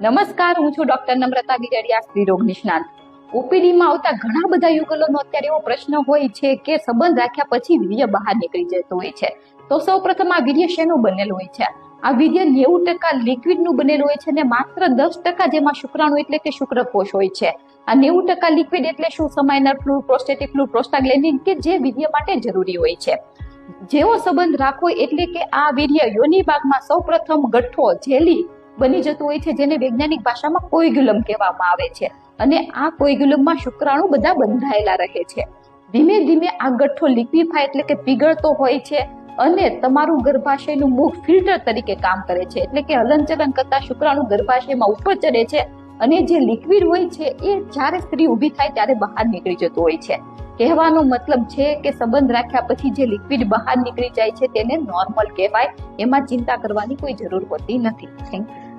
નમસ્કાર, હું છું ડોક્ટર નમ્રતા ગિરડિયા સ્ત્રીરોગ નિષ્ણાંત. ઓપીડીમાં આવતા ઘણા બધા યુગલોનો અત્યારે એવો પ્રશ્ન હોય છે કે સંબંધ રાખ્યા પછી વીર્ય બહાર નીકળી જતું હોય છે. તો સૌ પ્રથમ આ વીર્ય શેનું બનેલું હોય છે? આ વીર્ય નેવું ટકા લિક્વિડનું બનેલું હોય છે અને માત્ર દસ ટકા જેમાં શુક્રાણુ એટલે કે શુક્રકોષ હોય છે. આ નેવું ટકા લિક્વિડ એટલે શું? સમાયનર ફ્લૂડ પ્રોસ્ટેટિક ફ્લૂડ પ્રોસ્ટાગ્લેન્ડિન કે જે વીર્ય માટે જરૂરી હોય છે. જેવો સંબંધ રાખવો એટલે કે આ વીર્ય યોની ભાગમાં સૌ પ્રથમ ગઠ્ઠો, જેલી બની જતું હોય છે, જેને વૈજ્ઞાનિક ભાષામાં કોઈગ્યુલમ કહેવામાં આવે છે. અને આ કોઈગ્યુલમમાં શુક્રાણુ બધા બંધાયેલા રહે છે. ધીમે ધીમે આ ગઠ્ઠો લિક્વિફાય એટલે કે પીગળતો હોય છે અને તમારું ગર્ભાશયનું મુખ ફિલ્ટર તરીકે કામ કરે છે. એટલે કે હલનચલન કરતા શુક્રાણુ ગર્ભાશયમાં ઉપર ચડે છે અને જે લિક્વિડ હોય છે, એ જ્યારે સ્ત્રી ઊભી થાય ત્યારે બહાર નીકળી જતું હોય છે. કહેવાનો મતલબ છે કે સંબંધ રાખ્યા પછી જે લિક્વિડ બહાર નીકળી જાય છે તેને નોર્મલ કહેવાય. એમાં ચિંતા કરવાની કોઈ જરૂર હોતી નથી. Thank you